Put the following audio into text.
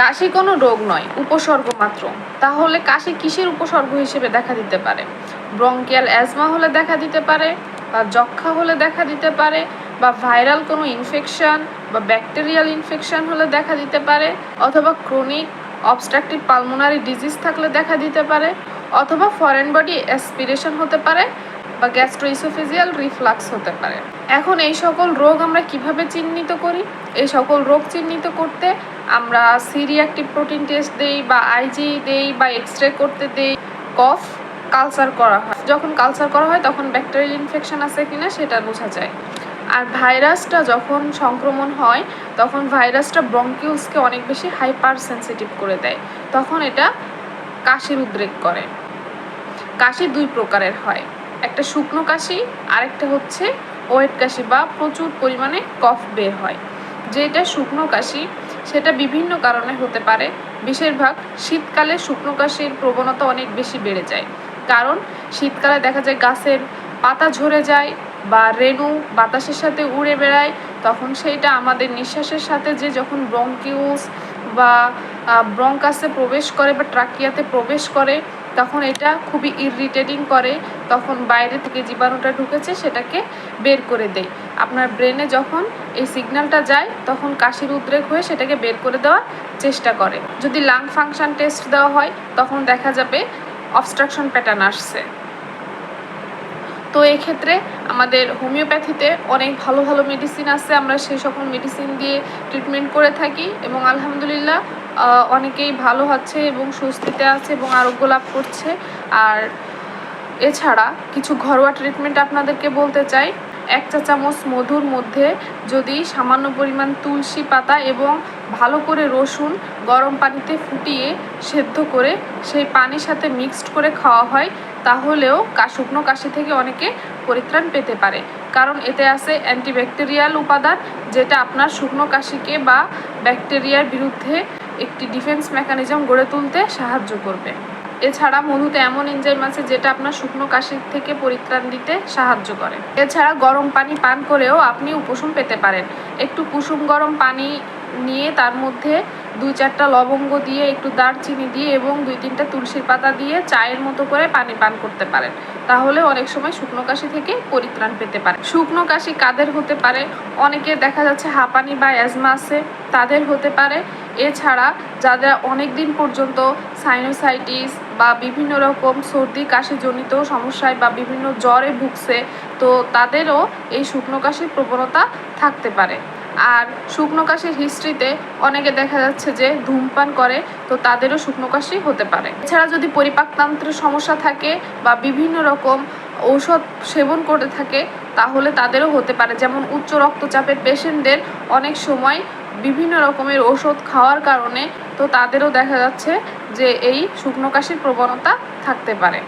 কাশি কোনো রোগ নয়, উপসর্গ মাত্র। তাহলে কাশি কিসের উপসর্গ হিসেবে দেখা দিতে পারে? ব্রঙ্কিয়াল অ্যাজমা হলে দেখা দিতে পারে, বা যক্ষা হলে দেখা দিতে পারে, বা ভাইরাল কোনো ইনফেকশন, বা ব্যাকটেরিয়াল ইনফেকশন হলে দেখা দিতে পারে, অথবা ক্রনিক অবস্ট্রাকটিভ পালমোনারি ডিজিজ থাকলে দেখা দিতে পারে, অথবা ফরেন বডি অ্যাসপিরেশন হতে পারে বা গ্যাস্ট্রোইসোফিজিয়াল রিফ্লাক্স হতে পারে। এখন এই সকল রোগ আমরা কীভাবে চিহ্নিত করি? এই সকল রোগ চিহ্নিত করতে আমরা সি রিঅ্যাক্টিভ প্রোটিন টেস্ট দেই বা আইজি দেই বা এক্স রে করতে দেই। কফ কালচার করা হয়। যখন কালচার করা হয়, তখন ব্যাকটেরিয়াল ইনফেকশন আছে কিনা সেটা বোঝা যায়। আর ভাইরাসটা যখন সংক্রমণ হয়, তখন ভাইরাসটা ব্রঙ্কিউলসকে অনেক বেশি হাইপার সেন্সিটিভ করে দেয়। তখন এটা কাশির উদ্রেক করে। কাশি দুই প্রকারের হয়। একটা শুকনো কাশি, আরেকটা হচ্ছে ওয়েট কাশি বা প্রচুর পরিমাণে কফ বের হয়। যেটা শুকনো কাশি, সেটা বিভিন্ন কারণে হতে পারে। বেশিরভাগ শীতকালে শুকনো কাশির প্রবণতা অনেক বেশি বেড়ে যায়। কারণ শীতকালে দেখা যায় গাছের পাতা ঝরে যায় বা রেণু বাতাসের সাথে উড়ে বেড়ায়, তখন সেইটা আমাদের নিঃশ্বাসের সাথে যে যখন ব্রঙ্কিউস বা ব্রঙ্কাসে প্রবেশ করে বা ট্রাকিয়াতে প্রবেশ করে তখন এটা খুবই ইরিটেটিং করে, তখন বাইরে থেকে জীবাণুটা ঢুকেছে সেটাকে বের করে দেয়। আপনার ব্রেনে যখন এই সিগন্যালটা যায়, তখন কাশির উদ্রেক হয়ে সেটাকে বের করে দেওয়ার চেষ্টা করে। যদি লাং ফাংশন টেস্ট দেওয়া হয়, তখন দেখা যাবে অবস্ট্রাকশন প্যাটার্ন আসছে। তো এক্ষেত্রে আমাদের হোমিওপ্যাথিতে অনেক ভালো ভালো মেডিসিন আছে, আমরা সেই সকল মেডিসিন দিয়ে ট্রিটমেন্ট করে থাকি এবং আলহামদুলিল্লাহ অনেকেই ভালো হচ্ছে এবং স্বস্তিতে আছে এবং আরোগ্য লাভ করছে। আর এছাড়া কিছু ঘরোয়া ট্রিটমেন্ট আপনাদেরকে বলতে চাই। এক চা চামচ মধুর মধ্যে যদি সামান্য পরিমাণ তুলসী পাতা এবং ভালো করে রসুন গরম পানিতে ফুটিয়ে সেদ্ধ করে সেই পানির সাথে মিক্সড করে খাওয়া হয়, তাহলেও শুকনো কাশি থেকে অনেকে পরিত্রাণ পেতে পারে। কারণ এতে আছে অ্যান্টিব্যাকটেরিয়াল উপাদান, যেটা আপনার শুকনো কাশিকে বা ব্যাকটেরিয়ার বিরুদ্ধে একটি ডিফেন্স মেকানিজম গড়ে তুলতে সাহায্য করবে। এছাড়া মধুতে এমন এনজাইম আছে যেটা আপনার শুকনো কাশির থেকে পরিত্রাণ দিতে সাহায্য করে। এছাড়া গরম পানি পান করেও আপনি উপশম পেতে পারেন। একটু কুসুম গরম পানি নিয়ে তার মধ্যে দুই চারটা লবঙ্গ দিয়ে একটু দারচিনি দিয়ে এবং দুই তিনটা তুলসীর পাতা দিয়ে চায়ের মতো করে পানি পান করতে পারেন। তাহলে অনেক সময় শুকনো কাশি থেকে পরিত্রাণ পেতে পারে। শুকনো কাশি কাদের হতে পারে? অনেকে দেখা যাচ্ছে হাঁপানি বা অ্যাজমা আছে, তাদের হতে পারে। এছাড়া যাদের অনেক দিন পর্যন্ত সাইনোসাইটিস বা বিভিন্ন রকম সর্দি কাশিজনিত সমস্যায় বা বিভিন্ন জ্বরে ভুগছে, তো তাদেরও এই শুকনো কাশির প্রবণতা থাকতে পারে। আর শুকনো কাশির হিস্ট্রিতে অনেকে দেখা যাচ্ছে যে ধূমপান করে, তো তাদেরও শুকনো কাশি হতে পারে। এছাড়া যদি পরিপাকতন্ত্রের সমস্যা থাকে বা বিভিন্ন রকম ঔষধ সেবন করে থাকে, তাহলে তাদেরও হতে পারে। যেমন উচ্চ রক্তচাপের পেশেন্টদের অনেক সময় বিভিন্ন রকমের ওষুধ খাওয়ার কারণে, তো তাদেরও দেখা যাচ্ছে যে এই শুকনো কাশির প্রবণতা থাকতে পারে।